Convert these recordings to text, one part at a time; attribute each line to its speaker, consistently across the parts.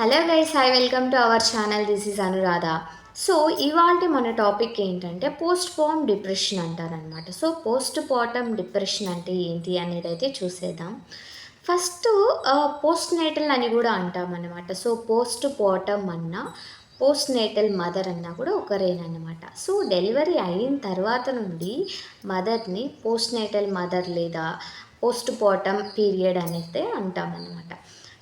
Speaker 1: Hello guys hi welcome to our channel this is Anuradha so ఇవాళ మన topic ఏంటంటే postpartum depression అంటారనమాట so postpartum depression అంటే ఏంటి అనేది అయితే చూసేద్దాం. ఫస్ట్ పోస్ట్ నేటల్ అని కూడా అంటాం అనమాట సో పోస్ట్ పార్టమ్ అన్న పోస్ట్ నేటల్ మదర్ అన్నా కూడా ఒకరేనమాట సో డెలివరీ అయిన తర్వాత నుండి మదర్ని పోస్ట్ నేటల్ మదర్ లేదా పోస్ట్ పార్టమ్ పీరియడ్ అనేది అంటాం అనమాట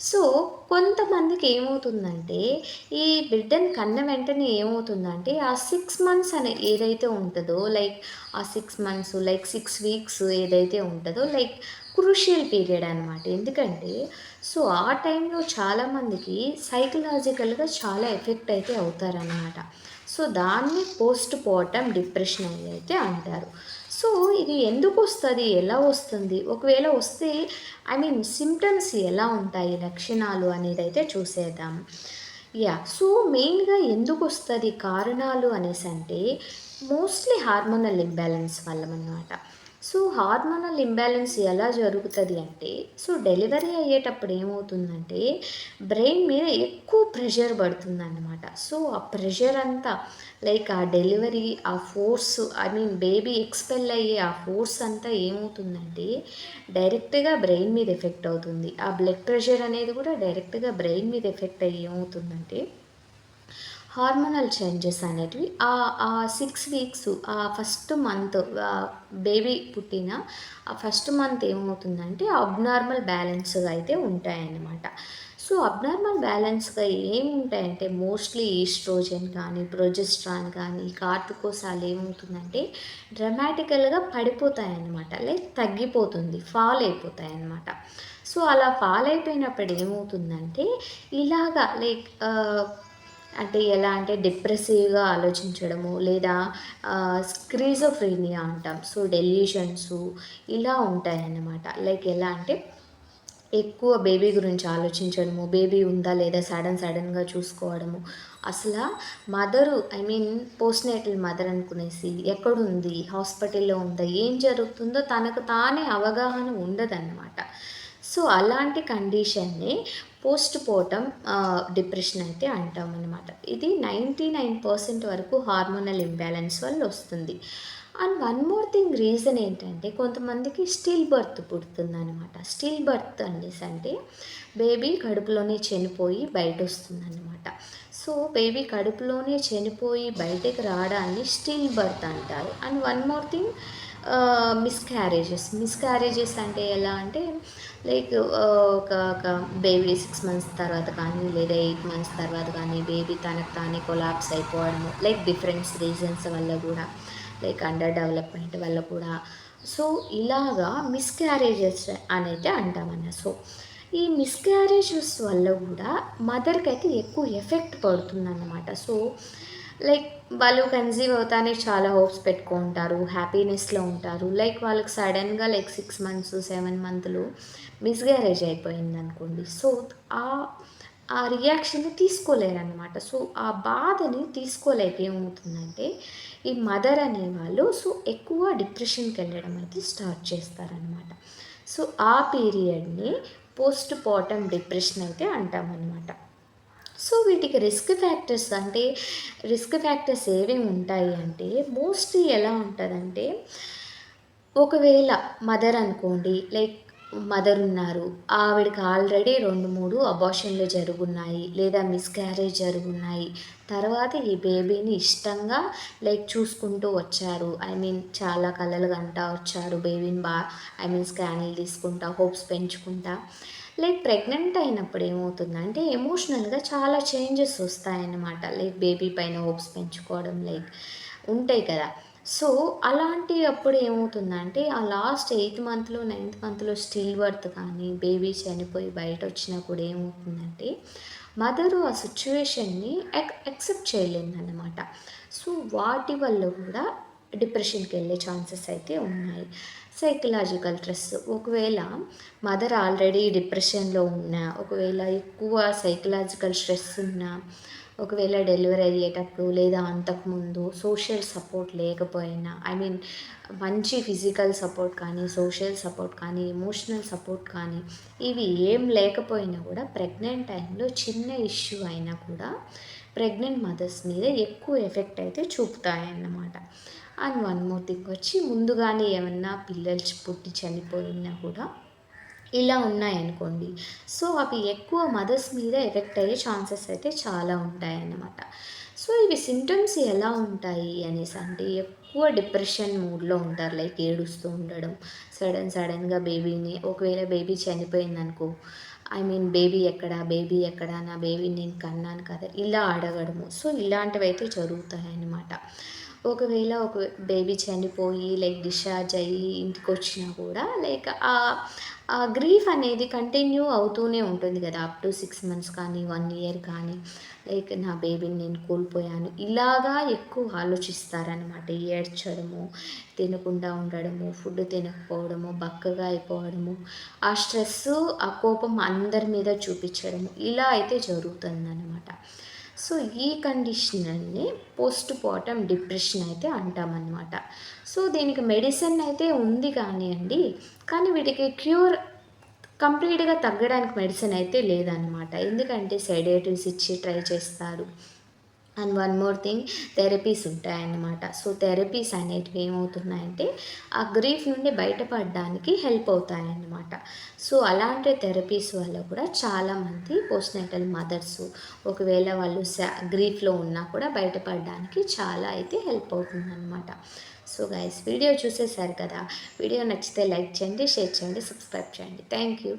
Speaker 1: సో కొంతమందికి ఏమవుతుందంటే ఈ బిడ్డని కన్న వెంటనే ఏమవుతుందంటే ఆ సిక్స్ మంత్స్ అనే ఏదైతే ఉంటుందో లైక్ ఆ six months like six weeks ఏదైతే ఉంటుందో లైక్ క్రూషియల్ పీరియడ్ అనమాట ఎందుకంటే సో ఆ టైంలో చాలామందికి సైకలాజికల్గా చాలా ఎఫెక్ట్ అయితే అవుతారనమాట సో దాన్ని పోస్ట్ పార్టమ్ డిప్రెషన్ అని అయితే అంటారు. సో ఇది ఎందుకు వస్తుంది? ఎలా వస్తుంది? ఒకవేళ వస్తే ఐ మీన్ సిమ్టమ్స్ ఎలా ఉంటాయి? లక్షణాలు అనేది అయితే చూసేద్దాం యా సో మెయిన్గా ఎందుకు వస్తుంది? కారణాలు అనేసి అంటే మోస్ట్లీ హార్మోనల్ ఇంబ్యాలెన్స్ వల్ల అన్నమాట సో హార్మోనల్ ఇంబ్యాలెన్స్ ఎలా జరుగుతుంది అంటే సో డెలివరీ అయ్యేటప్పుడు ఏమవుతుందంటే బ్రెయిన్ మీద ఎక్కువ ప్రెషర్ పడుతుందన్నమాట. సో ఆ ప్రెషర్ అంతా లైక్ ఆ డెలివరీ ఆ force I mean baby expel అయ్యే ఆ ఫోర్స్ అంతా ఏమవుతుందంటే డైరెక్ట్గా బ్రెయిన్ మీద ఎఫెక్ట్ అవుతుంది. ఆ బ్లడ్ ప్రెషర్ అనేది కూడా డైరెక్ట్గా బ్రెయిన్ మీద ఎఫెక్ట్ అయ్యి ఏమవుతుందంటే హార్మోనల్ చేంజెస్ అనేటివి. ఆ సిక్స్ వీక్స్ ఆ ఫస్ట్ మంత్ బేబీ పుట్టిన ఆ ఫస్ట్ మంత్ ఏమవుతుందంటే అబ్నార్మల్ బ్యాలెన్స్గా అయితే ఉంటాయన్నమాట. సో అబ్నార్మల్ బ్యాలెన్స్గా ఏమి ఉంటాయంటే మోస్ట్లీ ఈస్ట్రోజన్ కానీ ప్రొజెస్ట్రాన్ కానీ కార్టికోసాలు ఏమవుతుందంటే డ్రమాటికల్గా పడిపోతాయన్నమాట. లైక్ తగ్గిపోతుంది ఫాల్ అయిపోతాయి అన్నమాట సో అలా ఫాల్ అయిపోయినప్పుడు ఏమవుతుందంటే ఇలాగా లైక్ అంటే ఎలా అంటే డిప్రెసివ్గా ఆలోచించడము లేదా స్క్రీజోఫ్రీనియా అంటాం. సో డెల్యూషన్స్ ఇలా ఉంటాయన్నమాట. లైక్ ఎలా అంటే ఎక్కువ బేబీ గురించి ఆలోచించడము బేబీ ఉందా లేదా సడన్ సడన్గా చూసుకోవడము. అసలు mother I mean postnatal mother అనుకునేసి ఎక్కడుంది హాస్పిటల్లో ఉందా ఏం జరుగుతుందో తనకు తానే అవగాహన ఉండదన్నమాట. సో అలాంటి కండిషన్ని పోస్ట్ పోటం డిప్రెషన్ అయితే అంటాం అనమాట ఇది నైంటీ నైన్ పర్సెంట్ వరకు హార్మోనల్ ఇంబ్యాలెన్స్ వల్ల వస్తుంది. And one more thing reason ఏంటంటే కొంతమందికి స్టిల్ బర్త్ పుడుతుందన్నమాట. స్టిల్ బర్త్ అనేసి అంటే బేబీ కడుపులోనే చనిపోయి బయట వస్తుందన్నమాట సో బేబీ కడుపులోనే చనిపోయి బయటకు రావడాన్ని స్టిల్ బర్త్ అంటారు. And one more thing miscarriages. Miscarriages అంటే ఎలా అంటే లైక్ ఒక ఒక బేబీ సిక్స్ మంత్స్ తర్వాత కానీ లేదా ఎయిట్ మంత్స్ తర్వాత కానీ బేబీ తనకు తానే కొలాప్స్ అయిపోవడము లైక్ డిఫరెంట్స్ రీజన్స్ వల్ల కూడా లైక్ అండర్ డెవలప్మెంట్ వల్ల కూడా. సో ఇలాగా మిస్క్యారేజెస్ అయితే అంటామన్న. సో ఈ మిస్క్యారేజెస్ వల్ల కూడా మదర్కి అయితే ఎక్కువ ఎఫెక్ట్ పడుతుందన్నమాట. సో లైక్ వాళ్ళు కన్సీవ్ అవుతానే చాలా హోప్స్ పెట్టుకుంటారు హ్యాపీనెస్లో ఉంటారు. లైక్ వాళ్ళకి సడన్గా లైక్ సిక్స్ మంత్స్ సెవెన్ మంత్లు మిస్గ్యారేజ్ అయిపోయింది అనుకోండి సో ఆ ఆ రియాక్షన్ని తీసుకోలేరనమాట సో ఆ బాధని తీసుకోలేక ఏమవుతుందంటే ఈ మదర్ అనేవాళ్ళు సో ఎక్కువ డిప్రెషన్కి వెళ్ళడం అయితే స్టార్ట్ చేస్తారనమాట సో ఆ పీరియడ్ని పోస్ట్ పార్టమ్ డిప్రెషన్ అయితే అంటామన్నమాట. సో వీటికి రిస్క్ ఫ్యాక్టర్స్ అంటే రిస్క్ ఫ్యాక్టర్స్ ఏమేమి ఉంటాయి అంటే మోస్ట్లీ ఎలా ఉంటుందంటే ఒకవేళ మదర్ అనుకోండి లైక్ మదర్ ఉన్నారు ఆవిడకి ఆల్రెడీ రెండు మూడు అబార్షన్లు జరుగున్నాయి. లేదా మిస్క్యారేజ్ జరుగున్నాయి. తర్వాత ఈ బేబీని ఇష్టంగా లైక్ చూసుకుంటూ వచ్చారు. ఐ మీన్ చాలా కళలు కంటా వచ్చారు. బేబీని బా ఐ మీన్ స్కాన్లు తీసుకుంటా హోప్స్ పెంచుకుంటా. లైక్ ప్రెగ్నెంట్ అయినప్పుడు ఏమవుతుందంటే ఎమోషనల్గా చాలా చేంజెస్ వస్తాయన్నమాట. లైక్ బేబీ పైన హోప్స్ పెంచుకోవడం లైక్ ఉంటాయి కదా. సో అలాంటి అప్పుడు ఏమవుతుందంటే ఆ లాస్ట్ ఎయిత్ మంత్లో నైన్త్ మంత్లో స్టిల్ బర్త్ కానీ బేబీ చనిపోయి బయట వచ్చినా కూడా ఏమవుతుందంటే మదరు ఆ సిచ్యువేషన్ని ఎక్ యాక్సెప్ట్ చేయలేదన్నమాట. సో వాటి వల్ల కూడా డిప్రెషన్కి వెళ్ళే ఛాన్సెస్ అయితే ఉన్నాయి. Psychological stress. ఒకవేళ మదర్ ఆల్రెడీ డిప్రెషన్లో ఉన్నా ఒకవేళ ఎక్కువ సైకలాజికల్ స్ట్రెస్ ఉన్నా ఒకవేళ డెలివరీ అయ్యేటప్పుడు లేదా అంతకుముందు సోషల్ సపోర్ట్ లేకపోయినా ఐ మీన్ మంచి ఫిజికల్ సపోర్ట్ కానీ సోషల్ సపోర్ట్ కానీ ఎమోషనల్ సపోర్ట్ కానీ ఇవి ఏం లేకపోయినా కూడా ప్రెగ్నెంట్ టైంలో చిన్న ఇష్యూ అయినా కూడా ప్రెగ్నెంట్ మదర్స్ మీద ఎక్కువ ఎఫెక్ట్ అయితే చూపుతాయన్నమాట. అండ్ వన్ మోర్ థింగ్ వచ్చి ముందుగానే ఏమన్నా పిల్లలు పుట్టి చనిపోయినా కూడా ఇలా ఉన్నాయనుకోండి. సో అవి ఎక్కువ మదర్స్ మీద ఎఫెక్ట్ అయ్యే ఛాన్సెస్ అయితే చాలా ఉంటాయన్నమాట. సో ఇవి సిమ్టమ్స్ ఎలా ఉంటాయి అనేసి అంటే ఎక్కువ డిప్రెషన్ మూడ్లో ఉంటారు. లైక్ ఏడుస్తూ ఉండడం సడన్ సడన్గా బేబీని ఒకవేళ బేబీ చనిపోయిందనుకో ఐ మీన్ బేబీ ఎక్కడ బేబీ ఎక్కడ నా బేబీని నేను కన్నాను కదా ఇలా అడగడము. సో ఇలాంటివి అయితే జరుగుతాయి అన్నమాట ఒకవేళ ఒక బేబీ చనిపోయి లైక్ డిశ్చార్జ్ అయ్యి ఇంటికి వచ్చినా కూడా లైక్ ఆ గ్రీఫ్ అనేది కంటిన్యూ అవుతూనే ఉంటుంది కదా. అప్ టు సిక్స్ మంత్స్ కానీ వన్ ఇయర్ కానీ లైక్ నా బేబీని నేను కోల్పోయాను. ఇలాగా ఎక్కువ ఆలోచిస్తారనమాట ఏడ్చడము తినకుండా ఉండడము ఫుడ్ తినకపోవడము బక్కగా అయిపోవడము ఆ స్ట్రెస్ ఆ కోపం అందరి మీద చూపించడము ఇలా అయితే జరుగుతుందన్నమాట. సో ఈ కండిషన్ని పోస్ట్ పార్టమ్ డిప్రెషన్ అయితే అంటామన్నమాట. సో దీనికి మెడిసిన్ అయితే ఉంది కానీ అండి కానీ వీటికి క్యూర్ కంప్లీట్గా తగ్గడానికి మెడిసిన్ అయితే లేదనమాట ఎందుకంటే సెడేటివ్స్ ఇచ్చి ట్రై చేస్తారు. And one more thing therapies ఉంటాయన్నమాట. సో థెరపీస్ అనేటివి ఏమవుతున్నాయంటే ఆ గ్రీఫ్ నుండి బయటపడడానికి హెల్ప్ అవుతాయన్నమాట. సో అలాంటి థెరపీస్ వల్ల కూడా చాలామంది పోస్ట్నేటల్ మదర్స్ ఒకవేళ వాళ్ళు గ్రీఫ్లో ఉన్నా కూడా బయటపడడానికి చాలా అయితే హెల్ప్ అవుతుందన్నమాట. సో గైస్ వీడియో చూసేసారు కదా? వీడియో నచ్చితే లైక్ చేయండి షేర్ చేయండి సబ్స్క్రైబ్ చేయండి. Thank you